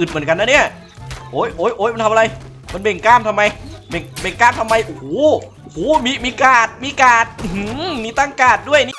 อึดเหมือนกันนะเนี่ย โอ้ยโอ้ยโอ้ยมันทำอะไร มันเบ่งกล้ามทำไม เบ่ง เบ่งกล้ามทำไม โอ้โห โอ้โห มี มีกาด มีกาดหือมีตั้งกาดด้วยนี่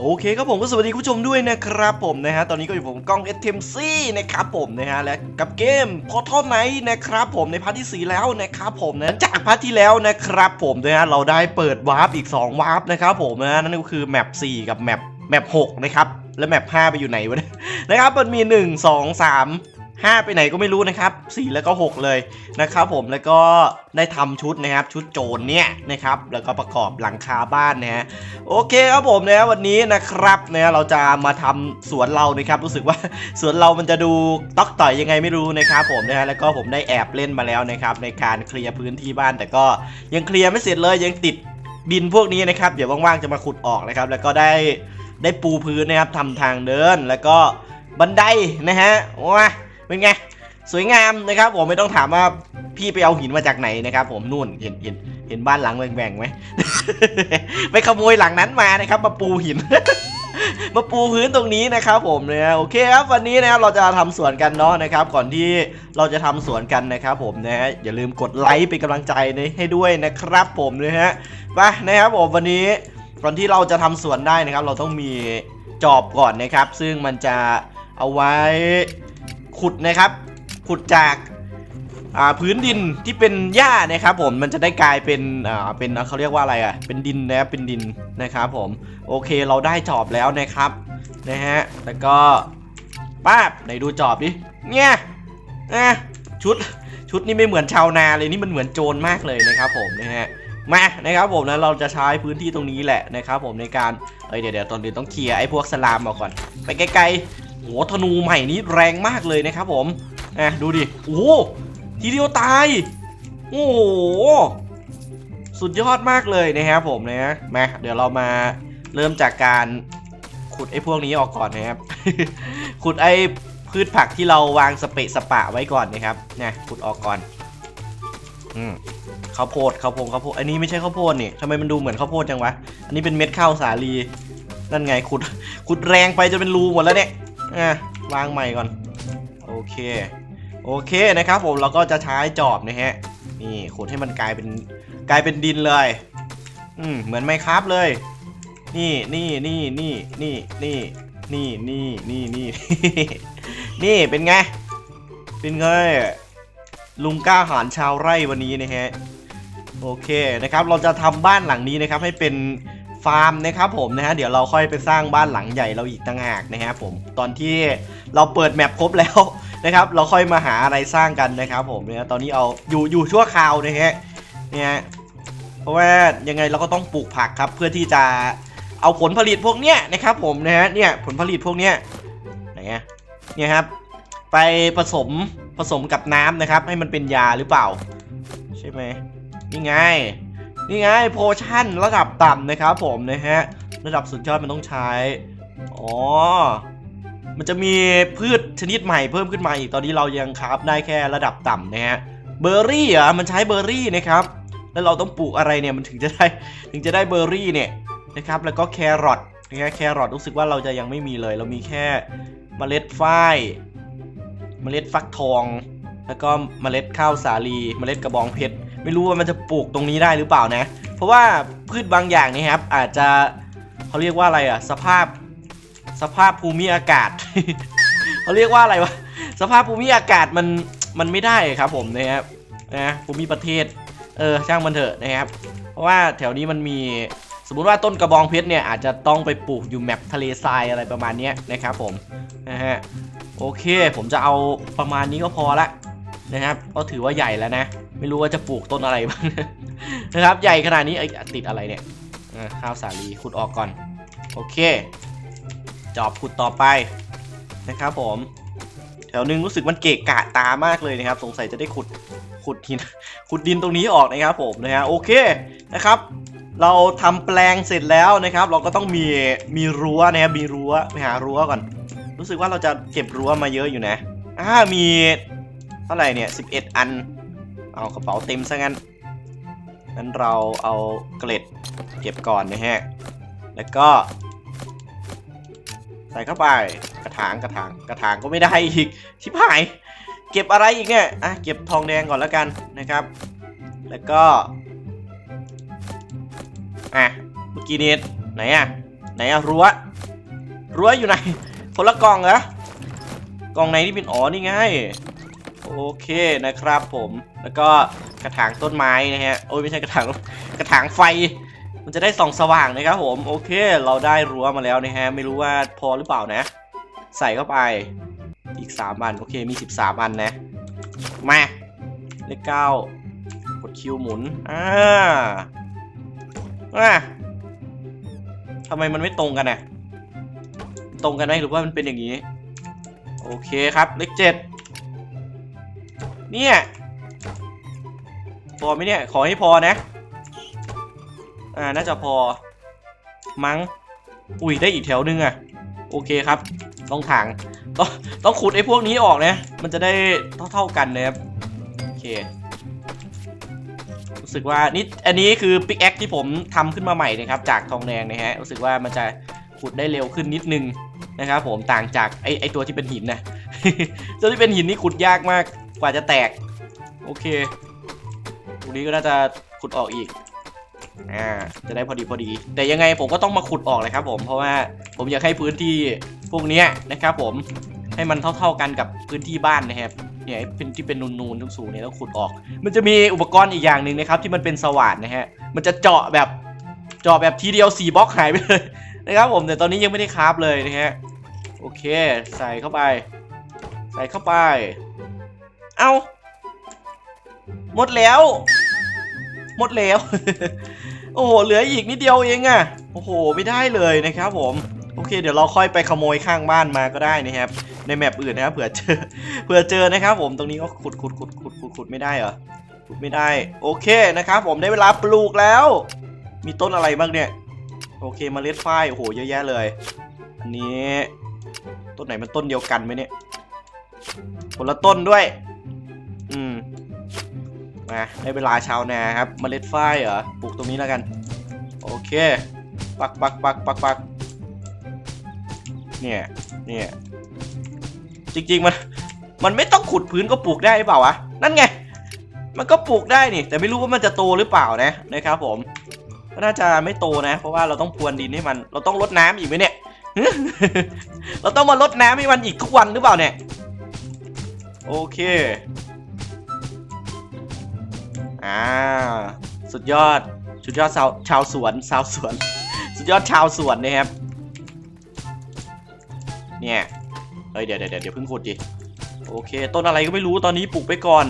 โอเคครับผมก็สวัสดีคุณผู้ชมด้วยนะครับผมนะฮะตอนนี้ก็อยู่ผมกล้อง s t m c นะครับผมนะฮะและกับเกม Portal Knight นะครับผมในพาร์ทที่ 4 แล้วนะครับผมนะจากพาร์ทที่แล้วนะครับผมนะฮะเราได้เปิดวาร์ปอีก 2 วาร์ปนะครับผมนะฮะนั่นก็คือแมป4กับแมปแมป6นะครับแล้วแมป5ไปอยู่ไหนวะเนี่ยนะครับมันมี 1 2 3 5 ไปไหนก็ไม่รู้นะครับ 4 แล้วก็ 6 เลยนะครับผมแล้วก็ได้ทำชุดนะครับชุดโจรเนี่ยนะครับแล้วก็ประกอบหลังคาบ้านนะฮะโอเคครับผมนะวันนี้นะครับนะเราจะมาทำสวนเรานะครับรู้สึกว่าสวนเรามันจะดูต๊อกต่อยยังไงไม่รู้นะครับผมนะฮะแล้วก็ผมได้แอบเล่นมาแล้วนะครับในการเคลียร์พื้นที่บ้าน แต่ก็ยังเคลียร์ไม่เสร็จเลยยังติดดินพวกนี้นะครับเดี๋ยวว่างๆจะมาขุดออกนะครับแล้วก็ได้ได้ปูพื้นนะครับทำทางเดินแล้วก็บันไดนะฮะว้า เป็นไงสวยงามนะครับผมไม่ต้องถามว่าพี่ไปเอาหินมาจากไหนนะครับ ผมนู่นเห็นเห็นเห็นบ้านหลังแหว่งๆไหมไปขโมยหลังนั้นมานะครับ มาปูหิน มาปูพื้นตรงนี้นะครับผมนะโอเคครับวันนี้นะครับเราจะทำสวนกันเนาะนะครับ ก่อนที่เราจะทำสวนกันนะครับ ผมนะฮะอย่าลืมกดไลค์เป็นกำลังใจให้ด้วยนะครับ ผมนะฮะไปนะครับผมวันนี้ก่อนที่เราจะทำสวนได้นะครับ เราต้องมีจอบก่อนนะครับ ซึ่งมันจะเอาไว้ ขุดนะครับ ขุดจากพื้นดินที่เป็นหญ้านะครับผมมันจะได้กลายเป็นอ่าเป็นเขาเรียกว่าอะไรอะเป็นดินนะครับเป็นดินนะครับผมโอเคเราได้จอบแล้วนะครับนะฮะแล้วก็ป้าบไหนดูจอบดิเนี่ยนะชุดชุดนี้ไม่เหมือนชาวนาเลยนี่มันเหมือนโจรมากเลยนะครับผมนะฮะมานะครับผมนะเราจะใช้พื้นที่ตรงนี้แหละนะครับผมในการเอ้ยเดี๋ยวเดี๋ยวตอนนี้ต้องเคลียร์ไอ้พวกสลามออกก่อน ไปไกลๆ โหธนูใหม่นี้แรงมากเลยนะครับผมอะดูดิโอ้ทีเดียวตาย โอ้โหสุดยอดมากเลยนะครับผมนะมาเดี๋ยวเรามาเริ่มจากการขุดไอ้พวกนี้ออกก่อนนะครับ ขุดไอ้พืชผักที่เราวางสเปะสปะไว้ก่อนนะครับเนี่ยขุดออกก่อนอืมข้าวโพดข้าวโพดข้าวโพดอันนี้ไม่ใช่ข้าวโพดนี่ทำไมมันดูเหมือนข้าวโพดจังวะอันนี้เป็นเม็ดข้าวสาลีนั่นไงขุดขุดแรงไปจนเป็นรูหมดแล้วเนี่ย อะวางใหม่ก่อน โอเค โอเคนะครับผมเราก็จะใช้จอบนะฮะ นี่ขุดให้มันกลายเป็นกลายเป็นดินเลย อืมเหมือนไมครับเลย นี่นี่นี่นี่นี่นี่นี่นี่นี่นี่นี่เป็นไง เป็นไงลุงกล้าหาญชาวไร่วันนี้นะฮะ โอเคนะครับ เราจะทำบ้านหลังนี้นะครับ ให้เป็น ฟาร์มนะครับผมนะฮะเดี๋ยวเราค่อยไปสร้างบ้านหลังใหญ่เราอีกต่างหากนะครับผมตอนที่เราเปิดแมปครบแล้วนะครับเราค่อยมาหาอะไรสร้างกันนะครับผมนะตอนนี้เอาอยู่อยู่ชั่วคราวนะฮะเนี่ยเพราะว่ายังไงเราก็ต้องปลูกผักครับเพื่อที่จะเอาผลผลิตพวกเนี้ยนะครับผมนะฮะเนี่ยผลผลิตพวกเนี้ยไหนอะเนี่ยครับไปผสมผสมกับน้ำนะครับ ให้มันเป็นยาหรือเปล่า ใช่ไหมนี่ไง นี่ไงโพชั่นระดับต่ำนะครับผมนะฮะระดับสุดยอดมันต้องใช้อ๋อมันจะมีพืชชนิดใหม่เพิ่มขึ้นมาอีกตอนนี้เรายังคราฟได้แค่ระดับต่ำนะฮะเบอร์รี่อะมันใช้เบอร์รี่นะครับแล้วเราต้องปลูกอะไรเนี่ยมันถึงจะได้ถึงจะได้เบอร์รี่เนี่ยนะครับแล้วก็แครอทนะฮะแครอทรู้สึกว่าเราจะยังไม่มีเลย เรามีแค่เมล็ดฝ้ายเมล็ดฟักทอง แล้วก็เมล็ดข้าวสาลี เมล็ดกระบองเพชร ไม่รู้ว่ามันจะปลูกตรงนี้ได้หรือเปล่านะ เพราะว่าพืชบางอย่างนี่ครับ อาจจะเขาเรียกว่าอะไรอะสภาพสภาพภูมิอากาศเขาเรียกว่าอะไรวะสภาพภูมิอากาศมันมันไม่ได้ครับผมนะครับนะภูมิประเทศเออช่างมันเถอะนะครับ เพราะว่าแถวนี้มันมีสมมุติว่าต้นกระบองเพชรเนี่ยอาจจะต้องไปปลูกอยู่แมปทะเลทรายอะไรประมาณนี้นะครับผมนะฮะโอเค ผมจะเอาประมาณนี้ก็พอละนะครับก็ถือว่าใหญ่แล้วนะ ไม่รู้ว่าจะปลูกต้นอะไรบ้างนะครับ ใหญ่ขนาดนี้ไอ้ติดอะไรเนี่ยข้าวสาลีขุดออกก่อน โอเค จอบขุดต่อไปนะครับผม แถวนึงรู้สึกมันเกะกะตามากเลยนะครับ สงสัยจะได้ขุดขุดหินขุดดินตรงนี้ออกนะครับผมนะฮะโอเคนะครับ เราทำแปลงเสร็จแล้วนะครับ เราก็ต้องมีมีรั้วนะครับมีรั้วไปหารั้วก่อน รู้สึกว่าเราจะเก็บรั้วมาเยอะอยู่นะอ่ามีเท่าไหร่เนี่ย11 อัน เอากระเป๋าเต็มซะงั้นงั้นเราเอาเกล็ดเก็บก่อนนะฮะ แล้วก็ ใส่เข้าไปกระถางกระถางกระถางก็ไม่ได้อีกชิบหาย เก็บอะไรอีกเนี่ยอะเก็บทองแดงก่อนแล้วกันนะครับ แล้วก็อะเมื่อกี้นี้ไหนอะไหนอะรั้วรั้วอยู่ไหนคนละกล่องเหรอกล่องไหนที่เป็นอ๋อนี่ไง โอเคนะครับผมแล้วก็กระถางต้นไม้นะฮะโอ้ยไม่ใช่กระถางกระถางไฟ มันจะได้ส่องสว่างนะครับผมโอเค เราได้รั้วมาแล้วนะฮะไม่รู้ว่าพอหรือเปล่านะ ใส่เข้าไปอีก3อันโอเคมี 13อันนะมาเลขเก้ากดคิวหมุนอ่าอ่าทำไมมันไม่ตรงกันน่ะตรงกันไหมหรือว่ามันเป็นอย่างนี้ โอเคครับเลขเจ็ด เนี่ยพอไหมเนี่ย ขอให้พอนะ อ่า น่าจะพอ มั้ง อุ้ย ได้อีกแถวนึงอะโอเคครับ ต้องถางต้องต้องขุดไอ้พวกนี้ออกนะ มันจะได้เท่าๆกันนะครับ โอเค รู้สึกว่านี่ อันนี้คือปิกแอคที่ผมทำขึ้นมาใหม่นะครับ จากทองแดงนะฮะ รู้สึกว่ามันจะขุดได้เร็วขึ้นนิดนึงนะครับผม ต่างจากไอ้ไอ้ตัวที่เป็นหินนะ ตัวที่เป็นหินนี่ขุดยากมาก กว่าจะแตก โอเคตรงนี้ก็น่าจะขุดออกอีกอ่าจะได้พอดีพอดี แต่ยังไงผมก็ต้องมาขุดออกเลยครับ ผมเพราะว่าผมอยากให้พื้นที่พวกเนี้ยนะครับ ผมให้มันเท่า ๆกันกับพื้นที่บ้านนะครับเนี่ยไอ้เป็นที่เป็นนูนๆสูงๆเนี่ยต้องขุดออก มันจะมีอุปกรณ์อีกอย่างหนึ่งนะครับ ที่มันเป็นสว่านนะฮะมันจะเจาะแบบเจาะแบบทีเดียว4บล็อกหายไปเลยนะครับผมแต่ตอนนี้ยังไม่ได้คราฟเลยนะฮะโอเค ใส่เข้าไป ใส่เข้าไป เอาหมดแล้ว หมดแล้ว โอ้โหเหลืออีกนิดเดียวเองอะโอ้โหไม่ได้เลยนะครับผมโอเคเดี๋ยวเราค่อยไปขโมยข้างบ้านมาก็ได้นะครับ ในแมปอื่นนะครับเผื่อเจอเผื่อเจอนะครับ ผมตรงนี้ก็ขุดขุดขุดขุดขุดขุดไม่ได้เหรอขุดไม่ได้ โอเคนะครับ ผมได้เวลาปลูกแล้ว มีต้นอะไรบ้างเนี่ย โอเคเมล็ดฝ้ายโอ้โหเยอะแยะเลย อันนี้ ต้นไหนมันต้นเดียวกันไหมเนี่ยคนละต้นด้วย อืมมาได้เวลาชาวนาครับเมล็ดฝ้ายเหรอปลูกตรงนี้แล้วกัน โอเค ปักปักปักปักปักเนี่ยเนี่ยจริงๆมันมันไม่ต้องขุดพื้นก็ปลูกได้หรือเปล่าวะนั่นไง มันก็ปลูกได้นี่ แต่ไม่รู้ว่ามันจะโตหรือเปล่านะนะครับผมก็น่าจะไม่โตนะ เพราะว่าเราต้องพรวนดินให้มัน เราต้องรดน้ำอีกไหมเนี่ยเราต้องมารดน้ำให้มันอีกทุกวันหรือเปล่าเนี่ย โอเค อ่า สุดยอด สุดยอดชาวชาวสวนชาวสวน สุดยอดชาวสวนนะครับ เนี่ย เฮ้ยเดี๋ยวเดี๋ยวเดี๋ยวเพิ่งขุดดิ โอเค ต้นอะไรก็ไม่รู้ตอนนี้ปลูกไปก่อน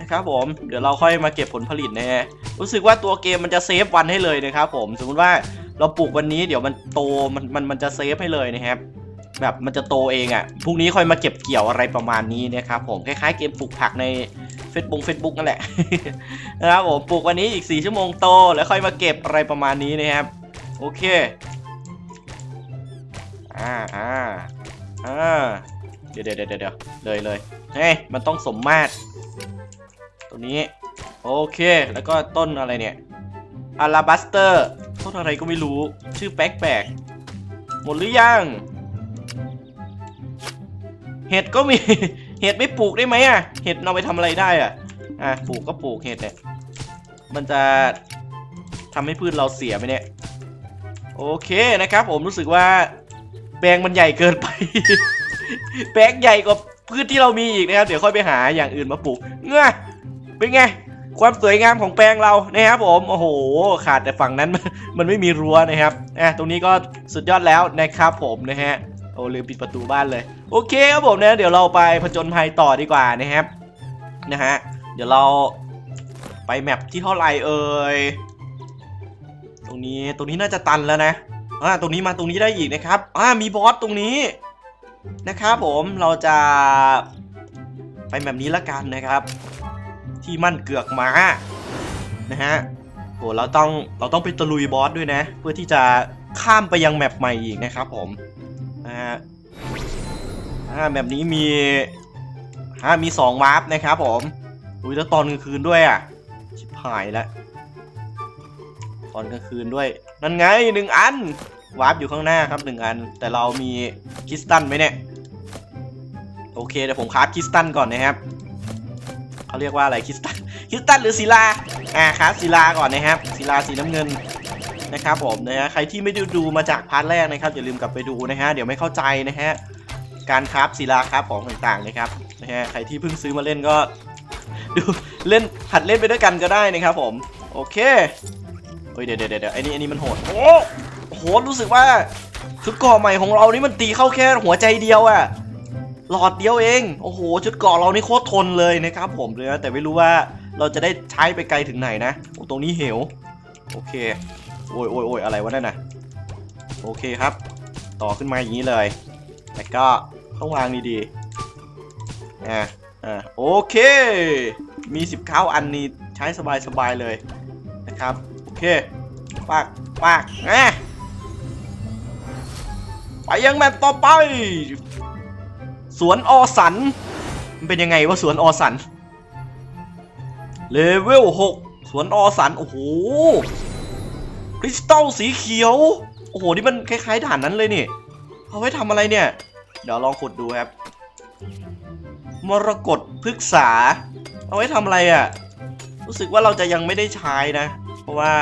นะครับผม เดี๋ยวเราค่อยมาเก็บผลผลิตนะฮะ รู้สึกว่าตัวเกมมันจะเซฟวันให้เลยนะครับผม สมมุติว่าเราปลูกวันนี้เดี๋ยวมันโตมันมันมันจะเซฟให้เลยนะครับ แบบมันจะโตเองอะ่ะ พรุ่งนี้ค่อยมาเก็บเกี่ยวอะไรประมาณนี้นะครับผม คล้ายๆเกมปลูกผักใน ซบุ๊กเฟซบุ๊กนั่นแหละนะครับผมปลูกวันนี้อีก 4 ชั่วโมงโต แล้วค่อยมาเก็บอะไรประมาณนี้นะครับ โอเค อ่าอ่าอ่าเดี๋ยวเดี๋ยวเดี๋ยวเดี๋ยวเลยเลยเฮ้ยมันต้องสมมาตรตัวนี้ โอเค แล้วก็ต้นอะไรเนี่ยอาราบัสเตอร์ต้นอะไรก็ไม่รู้ชื่อแปลกๆหมดหรือยัง เห็ดก็มี เห็ดไม่ปลูกได้ไหมอะ เห็ดเอาไปทำอะไรได้อะ อะปลูกก็ปลูกเห็ดเนี่ย มันจะทำให้พืชเราเสียไหมเนี่ย โอเคนะครับ ผมรู้สึกว่าแปลงมันใหญ่เกินไป แปลงใหญ่กว่าพืชที่เรามีอีกนะครับ เดี๋ยวค่อยไปหาอย่างอื่นมาปลูก เงื้อเป็นไงความสวยงามของแปลงเรานะครับผมโอ้โห ขาดแต่ฝั่งนั้นมันไม่มีรั้วนะครับอะตรงนี้ก็สุดยอดแล้วนะครับผมนะฮะ อ้ลืมปิดประตูบ้านเลย โอเคครับผมนะเดี๋ยวเราไปผจญภัยต่อดีกว่านะครับนะฮะเดี๋ยวเราไปแมปที่เท่าไหร่เอ่ยตรงนี้ตรงนี้น่าจะตันแล้วนะอ่าตรงนี้มาตรงนี้ได้อีกนะครับอ่ามีบอสตรงนี้นะครับผมเราจะไปแบบนี้ละกันนะครับ ที่มั่นเกือกม้านะฮะโหเราต้องเราต้องไปตะลุยบอสด้วยนะ เพื่อที่จะข้ามไปยังแมปใหม่อีกนะครับผม นะฮะอ่าแบบนี้มีอ่ามีสองวาร์ปนะครับผมอุ้ยแล้วตอนกลางคืนด้วยอะชิบหายแล้วอนกลางคืนด้วย นั่นไงหนึ่งอันวาร์ปอยู่ข้างหน้าครับหนึ่งอัน แต่เรามีคริสตันไหมเนี่ย โอเคเดี๋ยวผมคราฟคริสตันก่อนนะครับเขาเรียกว่าอะไรคริสตันคริสตันหรือศิลาอ่าคราฟศิลาก่อนนะครับศิลาสีน้ำเงิน นะครับผมนะฮะใครที่ไม่ได้ดูมาจากพาร์ทแรกนะครับอย่าลืมกลับไปดูนะฮะเดี๋ยวไม่เข้าใจนะฮะการคราฟศิลาคราฟของต่างๆนะครับนะฮะใครที่เพิ่งซื้อมาเล่นก็ดูเล่นหัดเล่นไปด้วยกันก็ได้นะครับผมโอเคเฮ้ยเดี๋ยวเดี๋ยวเดี๋ยวไอ้นี่ไอ้นี่มันโหดโอ้โหดรู้สึกว่าชุดเก่อใหม่ของเรานี่มันตีเข้าแค่หัวใจเดียวอะหลอดเดียวเองโอ้โหชุดเกาะเรานี่โคตรทนเลยนะครับผมเลยนะแต่ไม่รู้ว่าเราจะได้ใช้ไปไกลถึงไหนนะโอ้ตรงนี้เหวโอเค โอ้ยโอ้ยโอ้ยอะไรวะนั่นน่ะโอเคครับ ต่อขึ้นมาอย่างนี้เลย แล้วก็ต้องวางดีๆอ่าอ่าโอเค มี 19 อันนี้ใช้สบายๆเลยนะครับ โอเค ปาก ปากนะไปยังแมปต่อไป สวนอสัน มันเป็นยังไงว่าสวนอสัน เลเวล 6 สวนอสัน โอ้โห คริสตัลสีเขียว โอ้โห นี่มันคล้ายๆด่านนั้นเลยนี่ เอาไว้ทำอะไรเนี่ย เดี๋ยวลองขุดดูครับ มรกตพฤกษา เอาไว้ทำอะไรอะ่ะ รู้สึกว่าเราจะยังไม่ได้ใช้นะ เพราะว่า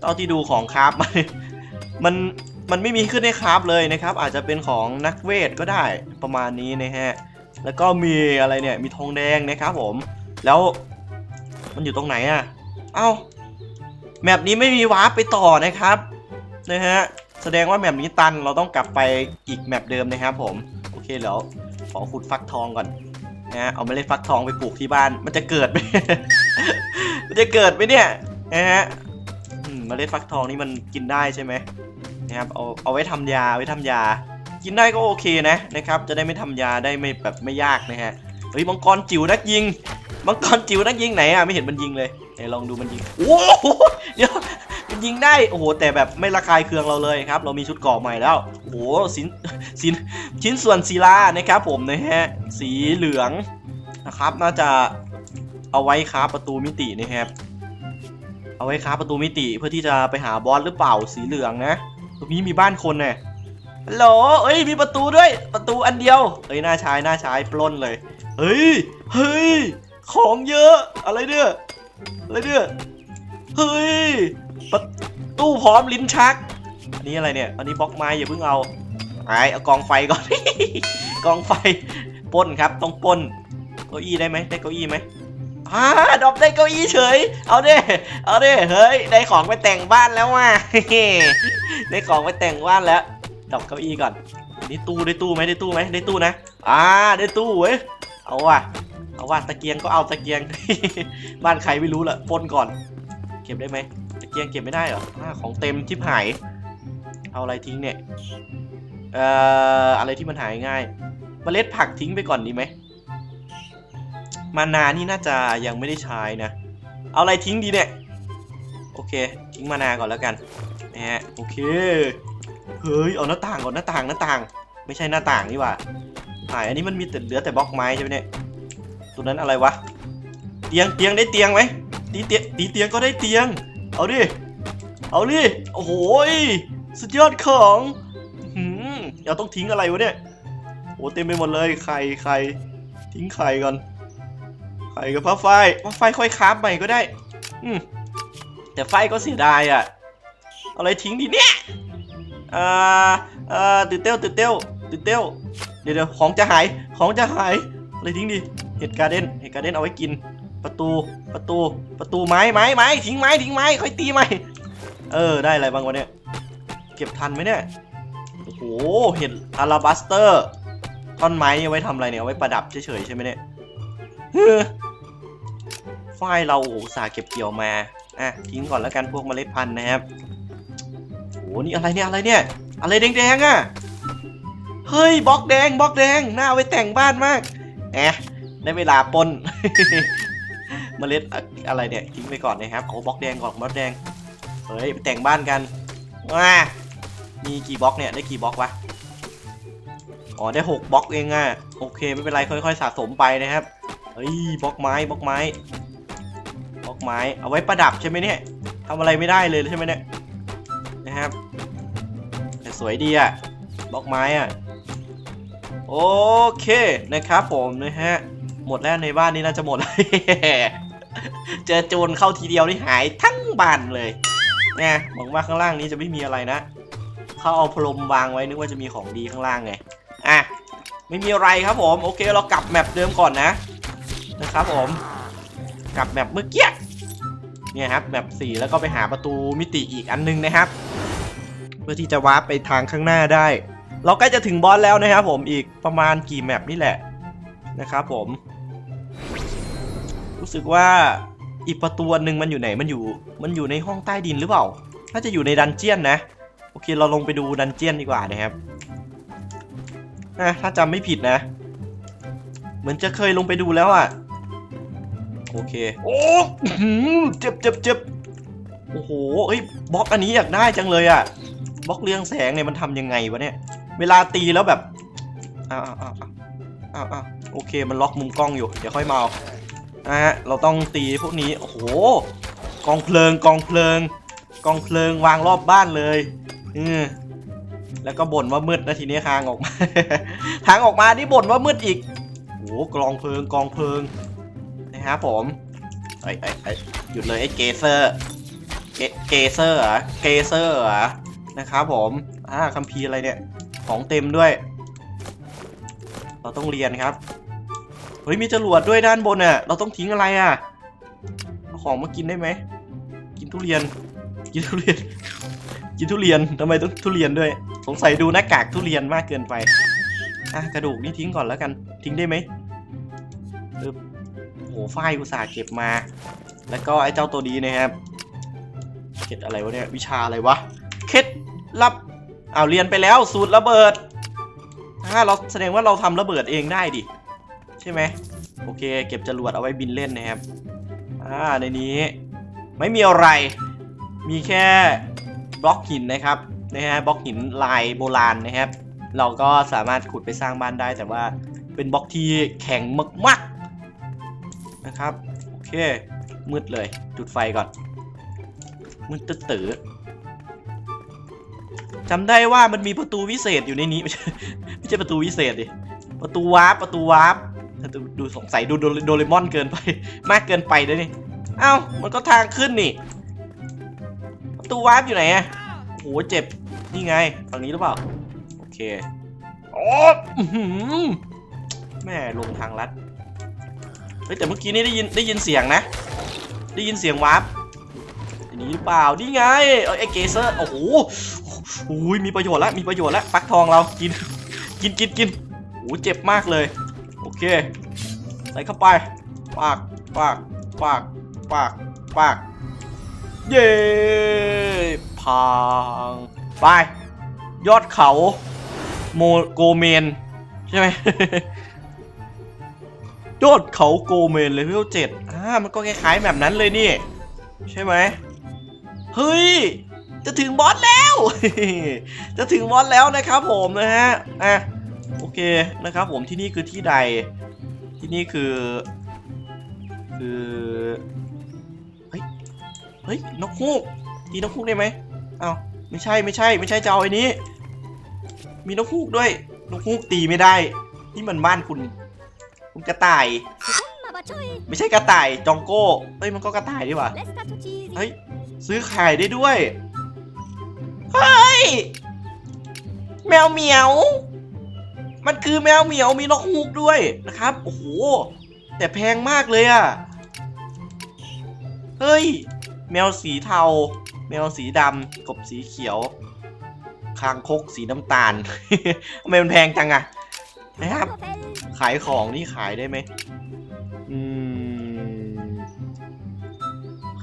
เท่าที่ดูของคราฟมันมัน มันไม่มีขึ้นในคราฟเลยนะครับ อาจจะเป็นของนักเวทก็ได้ประมาณนี้นะฮะ แล้วก็มีอะไรเนี่ย มีทองแดงนะครับผม แล้วมันอยู่ตรงไหนอะ่ะ เอ้า แมปนี้ไม่มีวาร์ปไปต่อนะครับนะฮะแสดงว่าแมปนี้ตันเราต้องกลับไปอีกแมปเดิมนะครับผมโอเคแล้วขอขุดฟักทองก่อนนะฮะเอาเมล็ดฟักทองไปปลูกที่บ้านมันจะเกิดไหม มันจะเกิดไหมเนี่ยนะฮะเมล็ดฟักทองนี่มันกินได้ใช่ไหมนะครับเอาเอาไว้ทำยาไว้ทำยา กินได้ก็โอเคนะนะครับ จะได้ไม่ทำยาได้ไม่แบบไม่ยากนะฮะเฮ้ยมังกรจิ๋วนักยิงมังกรจิ๋วนักยิงไหนอะไม่เห็นมันยิงเลย ไหนลองดูมันยิงโอ้โหเดี๋ยวมันยิงได้โอ้โหแต่แบบไม่ระคายเคืองเราเลยครับ เรามีชุดเกราะใหม่แล้วโอ้โหสินสินชิ้นส่วนศิลานะครับผมนะฮะสีเหลืองนะครับน่าจะเอาไว้ค้าประตูมิตินะครับเอาไว้ค้าประตูมิติเพื่อที่จะไปหาบอสหรือเปล่าสีเหลืองนะตรงนี้มีบ้านคนเนี่ยฮัลโหลเอ้ยมีประตูด้วย ประตูอันเดียวเอ้ยน่าใช้น่าใช้ปล้นเลย เฮ้ย เฮ้ย ของเยอะ อะไรเนี่ย อะไรเนี่ยเฮ้ยประตู้พร้อมลิ้นชัก อันนี้อะไรเนี่ย อันนี้บล็อกไม้อย่าเพิ่งเอาไอเอากองไฟก่อน กองไฟป้นครับต้องป้นเก้าอี้ได้ไหมได้เก้าอี้ไหมอ่าดอปได้เก้าอี้เฉย เอาเด้เอาเด้เฮ้ยได้ของไปแต่งบ้านแล้วว่ะได้ของไปแต่งบ้านแล้วดอปเก้าอี้ก่อนนี่ตู้ได้ตู้ไหมได้ตู้ไหมได้ตู้นะ อ่าได้ตู้เว้ยเอาว่ะ เอาว่ะตะเกียงก็เอาตะเกียง บ้านใครไม่รู้ละปนก่อน เก็บได้ไหมตะเกียงเก็บไม่ได้เหรออของเต็มทิพหาย เอาอะไรทิ้งเนี่ย เอ่ออะไรที่มันหายง่ายเมล็ดผักทิ้งไปก่อนดีไหม มานานี่น่าจะยังไม่ได้ใช้นะ เอาอะไรทิ้งดีเนี่ย โอเค ทิ้งมานาก่อนแล้วกันนะฮะโอเค เฮ้ย เอาหน้าต่างก่อนหน้าต่างหน้าต่าง ไม่ใช่หน้าต่างนี่หว่าหายอันนี้มันมีแต่เหลือแต่บล็อกไม้ใช่ไหมเนี่ย ตัวนั้นอะไรวะ เตียงเตียงได้เตียงไหมตีเตียงตีเตียงก็ได้เตียง เอาดิ เอาดิ โอ้โหสุดยอดของหืมเราต้องทิ้งอะไรวะเนี่ย โอ้เต็มไปหมดเลย ไข่ไข่ทิ้งไข่ก่อน ไข่กับผ้าไฟผ้าไฟค่อยคราฟใหม่ก็ได้ อืมแต่ไฟก็เสียดายอะเอาอะไรทิ้งดีเนี่ยอ่าอ่าตื่นเต้วตื่นเต้วตื่นเต้วเดี๋ยวเดี๋ยวของจะหาย ของจะหาย อะไรทิ้งดี เห็ดการ์เด้นเห็ดการ์เด้นเอาไว้กิน ประตูประตูประตูไม้ไม้ไม้ทิ้งไม้ทิ้งไม้ค่อยตีไม้เออได้อะไรบ้างวะเนี่ยเก็บทันไหมเนี่ยโอ้โหเห็ดอาราบัสเตอร์ท่อนไม้เอาไว้ทำอะไรเนี่ยเอาไว้ประดับเฉยๆใช่ไหมเนี่ยเฮ้อฝ้ายเราโอ้โหอุตสาเก็บเกี่ยวมาอะทิ้งก่อนแล้วกันพวกเมล็ดพันธุ์นะครับโอ้โหนี่อะไรเนี่ยอะไรเนี่ย อะไรแดงๆอะเฮ้ยบล็อกแดงบล็อกแดงน่าเอาไว้แต่งบ้านมากแอะ ได้เวลาปนเมล็ดอะไรเนี่ยทิ้งไปก่อนนะครับเอบล็อกแดงก่อนบล็อกแดงเฮ้ยไปแต่งบ้านกันว้ามีกี่บล็อกเนี่ยได้กี่บล็อกวะอ๋อได้หกบล็อกเองอะโอเคไม่เป็นไรค่อยๆสะสมไปนะครับเฮ้ยบล็อกไม้บล็อกไม้บล็อกไม้เอาไว้ประดับใช่ไหมเนี่ยทำอะไรไม่ได้เลยใช่ไหมเนี่ยนะครับแต่สวยดีอะบล็อกไม้อะโอเคนะครับผมนะฮะ หมดแล้วในบ้านนี้น่าจะหมดแล้วเจอโจรเข้าทีเดียวนี่หายทั้งบ้านเลยนะหวังว่าข้างล่างนี้จะไม่มีอะไรนะเขาเอาพรมวางไว้นึกว่าจะมีของดีข้างล่างไงอะไม่มีอะไรครับผมโอเคเรากลับแมปเดิมก่อนนะนะครับผมกลับแมปเมื่อกี้เนี่ยครับแมปสี่แล้วก็ไปหาประตูมิติอีกอันนึงนะครับ เพื่อที่จะวาร์ปไปทางข้างหน้าได้ เราใกล้จะถึงบอสแล้วนะครับผมอีกประมาณกี่แมปนี่แหละนะครับผม รู้สึกว่าอีกประตูนหนึ่งมันอยู่ไหนมันอยู่ มันอยู่ในห้องใต้ดินหรือเปล่าน่าจะอยู่ในดันเจียนนะ โอเคเราลงไปดูดันเจียนดีกว่านะครับนะถ้าจำไม่ผิดนะ เหมือนจะเคยลงไปดูแล้วอะ่ะโอเค โอ้หือเจ็บเจ็บเจ็บโอ้โหเอ้ยบล็อกอันนี้อยากได้จังเลยอะ่ะบล็อกเรืองแสงเนี่ยมันทำยังไงวะเนี่ย เวลาตีแล้วแบบอ้าอ้าวอ้าวอ้าวอ้าวโอเคมันล็อกมุมกล้องอยู่ เดี๋ยวค่อยมาเอา นะฮะเราต้องตีพวกนี้โอ้โหกองเพลิงกองเพลิง กองเพลิงวางรอบบ้านเลยอือแล้วก็บ่นว่ามืดนะทีนี้ทางออกมา ทางออกมานี่บ่นว่ามืดอีกโอ้โหกองเพลิงกองเพลิงนะครับผมไอ้ไอ้ไอ้หยุดเลยไอ้เกเซอร์เกเกเซอร์เหรอเกเซอร์เหรอนะครับผมอ่าคัมภีร์อะไรเนี่ยของเต็มด้วย เราต้องเรียนครับ ฮ้ยมีจรวดด้วยด้านบนอะ เราต้องทิ้งอะไรอะเอาของมากินได้ไหม กินทุเรียน กินทุเรียน กินทุเรียนทำไมต้องทุเรียนด้วย สงสัยดูหน้ากากทุเรียนมากเกินไป อะกระดูกนี่ทิ้งก่อนแล้วกัน ทิ้งได้ไหมโอ้โหฝ้ายอุตส่าห์เก็บมา แล้วก็ไอ้เจ้าตัวนี้นะครับเคล็ดอะไรวะเนี่ย วิชาอะไรวะ เคล็ดลับเอาวเรียนไปแล้วสูตรระเบิดถ้าเราแสดงว่าเราทำระเบิดเองได้ดิ ใช่ไหมโอเค เก็บจรวดเอาไว้บินเล่นนะครับอ่าในนี้ไม่มีอะไร มีแค่บล็อกหินนะครับนะฮะบล็อกหินลายโบราณนะครับ เราก็สามารถขุดไปสร้างบ้านได้ แต่ว่าเป็นบล็อกที่แข็งมากๆนะครับโอเคมืดเลยจุดไฟก่อนมืดตื้อจำได้ว่ามันมีประตูวิเศษอยู่ในนี้ ไม่ใช่ไม่ใช่ประตูวิเศษดิประตูวาร์ปประตูวาร์ป ดูดูสงสัยดูโดเรมอนเกินไป มากเกินไปด้วยนี่ เอ้า มันก็ทางขึ้นนี่ ประตูวาร์ปอยู่ไหนอะโอ้โหเจ็บ นี่ไง ฝั่งนี้หรือเปล่า โอเคโอ้อื้อหือแม่ลงทางลัด เฮ้ยแต่เมื่อกี้นี่ได้ยินได้ยินเสียงนะ ได้ยินเสียงวาร์ปอันนี้หรือเปล่า นี่ไงเอ้ยไอเกเซอร์ โอ้โหโอ้ยมีประโยชน์ล้วมีประโยชน์ล้วฟักทองเรา กิน กินกินกินโอ้เจ็บมากเลย เค ใส่เข้าไป ปาก ปาก ปาก ปาก ปาก เย้พัง ไป ยอดเขา โมโกเมน ใช่ไหมยอดเขาโกเมนเลเวลเจ็ดอ่า มันก็คล้ายๆแบบนั้นเลยนี่ ใช่ไหม เฮ้ย จะถึงบอสแล้ว จะถึงบอสแล้วนะครับผมนะฮะ อะ โอเคนะครับผมที่นี่คือที่ใด ที่นี่คือ คือเฮ้ยเฮ้ยนกฮูกตีนกฮูกได้ไหมอ้าวไม่ใช่ไม่ใช่ ไม่ใช่จะเอาไอ้นี้ มีนกฮูกด้วยนกฮูกตีไม่ได้ที่มันบ้านคุณ คุณกระต่าย ไม่ใช่กระต่ายจองโก้เฮ้ยมันก็กระต่ายดีกว่าเฮ้ยซื้อขายได้ด้วยเฮ้ยแมวเหมียว มันคือแมวเหมียวมีนกฮูกด้วยนะครับ โอ้โห แต่แพงมากเลยอะ่ะ เฮ้ย แมวสีเทา แมวสีดำกบสีเขียว คางคกสีน้ำตาลทำไมมันแพงจังอะนะครับ ขายของนี่ขายได้ไหมอืม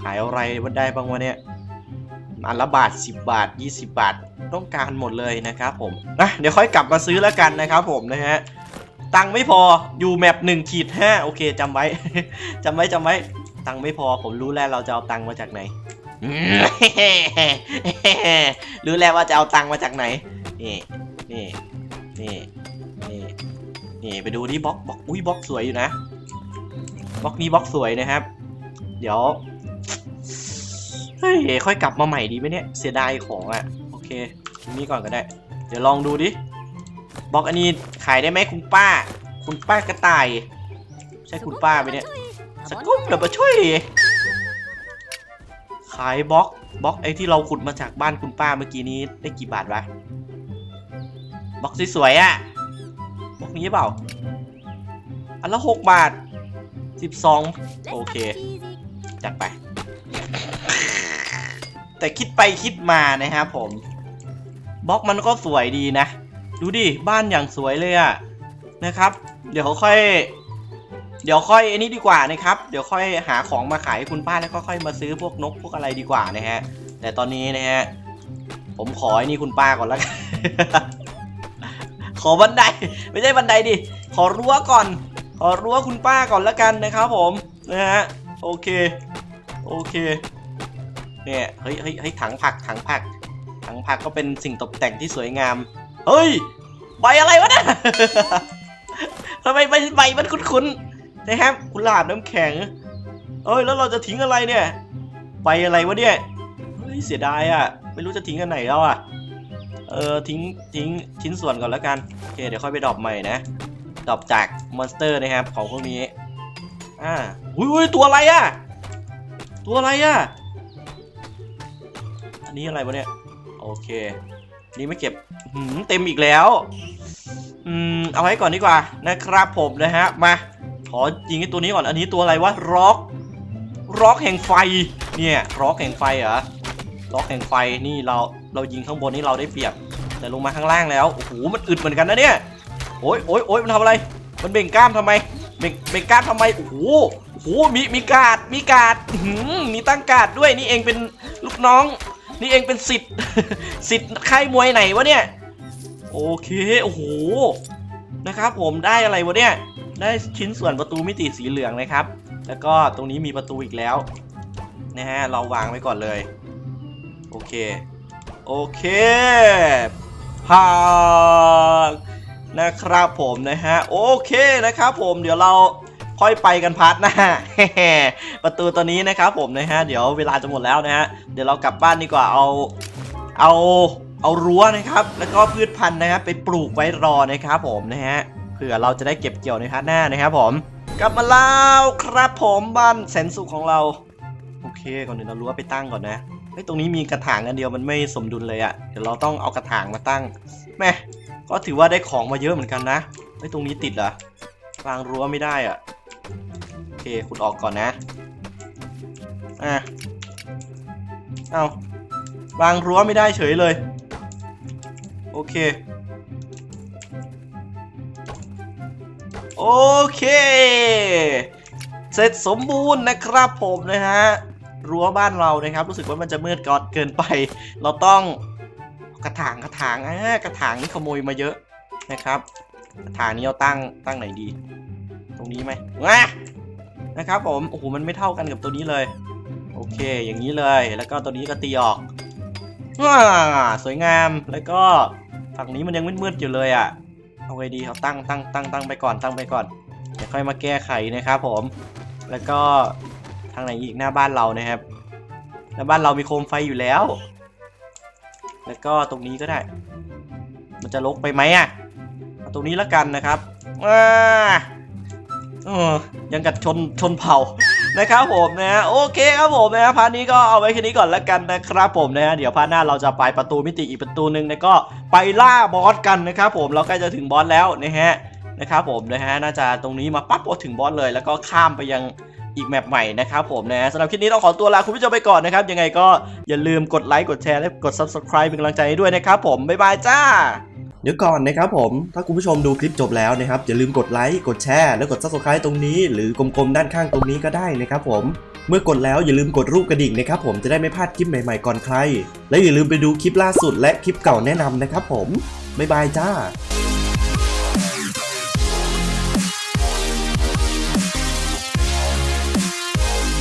ขายอะไรมันได้บ้างวะเนี่ยอันละบาทสิบบาทยี่สิบบาท ต้องการหมดเลยนะครับผมนะเดี๋ยวค่อยกลับมาซื้อแล้วกันนะครับผมนะฮะตังไม่พออยู่แมปหนึ่งขีดห้าโอเคจำไว้จำไว้จำไว้ตังไม่พอผมรู้แล้วเราจะเอาตังมาจากไหนรู้แล้วว่าจะเอาตังมาจากไหนนี่นี่นี่นี่นี่ไปดูที่บล็อกบล็อกอุ้ยบล็อกสวยอยู่นะบล็อกนี้บล็อกสวยนะครับ เดี๋ยวเฮ้ยค่อยกลับมาใหม่ดีไหมเนี่ยเสียดายของอะ่ะ เคทีนี้ก่อนก็ได้ เดี๋ยวลองดูดิบล็อกอันนี้ขายได้ไหมคุณป้า คุณป้ากระต่าย ใช่คุณป้าไหมเนี่ยสกุ๊ปเดี๋ยวมาช่วยขายบล็อกบล็อกไอ้ที่เราขุดมาจากบ้านคุณป้าเมื่อกี้นี้ได้กี่บาทวะบล็อกสวยๆอะบล็อกนี้เปล่า อันละหกบาทสิบสองโอเค จัดไป แต่คิดไปคิดมานะครับผม บล็อกมันก็สวยดีนะ ดูดิ บ้านอย่างสวยเลยอะนะครับ เดี๋ยวค่อย เดี๋ยวค่อยอันนี้ดีกว่านะครับ เดี๋ยวค่อยหาของมาขายให้คุณป้าแล้วก็ค่อยมาซื้อพวกนกพวกอะไรดีกว่านะฮะ แต่ตอนนี้นะฮะ ผมขอไอ้นี่คุณป้าก่อนแล้วกันขอบันได ไม่ใช่บันไดดิ ขอรั้วก่อน ขอรั้วคุณป้าก่อนแล้วกันนะครับผม นะฮะ โอเค โอเค เนี่ย เฮ้ยเฮ้ยเฮ้ยถังผัก ถังผัก งผักก็เป็นสิ่งตกแต่งที่สวยงาม เฮ้ย ใบอะไรวะเนี่ยทำไมใบใบมันคุ้นๆนะครับกุหลาบน้ำแข็งเอ้ยแล้วเราจะทิ้งอะไรเนี่ยไปอะไรวะเนี่ย เฮ้ยเสียดายอะ ไม่รู้จะทิ้งอันไหนแล้วอะ เออทิ้งทิ้งชิ้นส่วนก่อนแล้วกันโอเคเดี๋ยวค่อยไปดรอปใหม่นะดรอปจากมอนสเตอร์นะครับของพวกนี้ อ่าอุ้ยอุ้ยตัวอะไรอะ ตัวอะไรอะ อันนี้อะไรวะเนี่ย โอเค นี่ไม่เก็บหืมเต็มอีกแล้ว อืม เอาไว้ก่อนดีกว่านะครับผมนะฮะ มา ขอยิงไอ้ตัวนี้ก่อน อันนี้ตัวอะไรวะ ร็อก ร็อกแห่งไฟ เนี่ย ร็อกแห่งไฟเหรอ ร็อกแห่งไฟ นี่เรา เรายิงข้างบนนี่เราได้เปรียบ แต่ลงมาข้างล่างแล้ว โอ้โห มันอึดเหมือนกันนะเนี่ย โอ้ยโอ้ยโอ้ยมันทำอะไร มันเบ่งกล้ามทำไม เบ่ง เบ่งกล้ามทำไม โอ้โหโอ้โหมี มีกาด มีกาด หือมีตั้งกาดด้วย นี่เองเป็นลูกน้อง นี่เองเป็นสิทธิ์สิทธิ์ค่ายมวยไหนวะเนี่ย โอเค โอ้โห นะครับผมได้อะไรวะเนี่ย ได้ชิ้นส่วนประตูมิติสีเหลืองนะครับ แล้วก็ตรงนี้มีประตูอีกแล้ว นะฮะ เราวางไว้ก่อนเลย โอเค โอเคผ่านนะครับผมนะฮะ โอเคนะครับผม เดี๋ยวเรา ค่อยไปกันพาร์ทหน้าประตูตัวนี้นะครับผมนะฮะเดี๋ยวเวลาจะหมดแล้วนะฮะเดี๋ยวเรากลับบ้านดีกว่าเอาเอาเอารั้วนะครับ แล้วก็พืชพันธุ์นะครับไปปลูกไว้รอนะครับผมนะฮะเผื่อเราจะได้เก็บเกี่ยวในพาร์ทหน้านะครับผม กลับมาแล้วครับผมบ้านแสนสุขของเราโอเคก่อนอื่นเรารั้วไปตั้งก่อนนะเฮ้ยตรงนี้มีกระถางอันเดียวมันไม่สมดุลเลยอะเดี๋ยวเราต้องเอากระถางมาตั้งแม่ก็ถือว่าได้ของมาเยอะเหมือนกันนะเฮ้ยตรงนี้ติดเหรอวางรั้วไม่ได้อะ โอเคขุดออกก่อนนะ อะ เอาวางรั้วไม่ได้เฉยเลย โอเค โอเค เสร็จสมบูรณ์นะครับผมนะฮะ รั้วบ้านเรานะครับ รู้สึกว่ามันจะมืดกอดเกินไป เราต้องกระถางกระถางอ่ากระถางนี่ขโมยมาเยอะนะครับ กระถางนี้เราตั้งตั้งไหนดี ตรงนี้ไหมว้านะครับผมโอ้โหมันไม่เท่ากันกับตัวนี้เลย โอเค อย่างนี้เลย แล้วก็ตัวนี้ก็ตีออกว้าสวยงามแล้วก็ฝั่งนี้มันยังมืดๆอยู่เลยอะเอาไงดีเขาตั้งตั้งตั้งตั้งไปก่อนตั้งไปก่อนเดี๋ยวค่อยมาแก้ไขนะครับผม แล้วก็ทางไหนอีกหน้าบ้านเรานะครับหน้าบ้านเรามีโคมไฟอยู่แล้ว แล้วก็ตรงนี้ก็ได้ มันจะลกไปไหมอะเอาตรงนี้แล้วกันนะครับว้า เออยังกัดชนชนเผ่านะครับผมนะโอเคครับผมนะพาร์ทนี้ก็เอาไว้แค่นี้ก่อนแล้วกันนะครับผมนะฮะเดี๋ยวพาร์ทหน้าเราจะไปประตูมิติอีกประตูหนึ่งแล้วก็ไปล่าบอสกันนะครับผมเราใกล้จะถึงบอสแล้วนะฮะนะครับผมนะฮะน่าจะตรงนี้มาปั๊บก็ถึงบอสเลย แล้วก็ข้ามไปยังอีกแมปใหม่นะครับผมนะสำหรับคลิปนี้ต้องขอตัวลาคุณผู้ชมไปก่อนนะครับ ยังไงก็อย่าลืมกดไลค์กดแชร์และกด subscribe เป็นกำลังใจให้ด้วยนะครับผมบ๊ายบายจ้า ดี๋ยวก่อนนะครับผม ถ้าคุณผู้ชมดูคลิปจบแล้วนะครับ อย่าลืมกดไลค์ กดแชร์ แล้วกด subscribe ตรงนี้ หรือกลมๆ ด้านข้างตรงนี้ก็ได้นะครับผม เมื่อกดแล้วอย่าลืมกดรูปกระดิ่งนะครับผม จะได้ไม่พลาดคลิปใหม่ๆ ก่อนใคร และอย่าลืมไปดูคลิปล่าสุดและคลิปเก่าแนะนำนะครับผม บ๊ายบายจ้า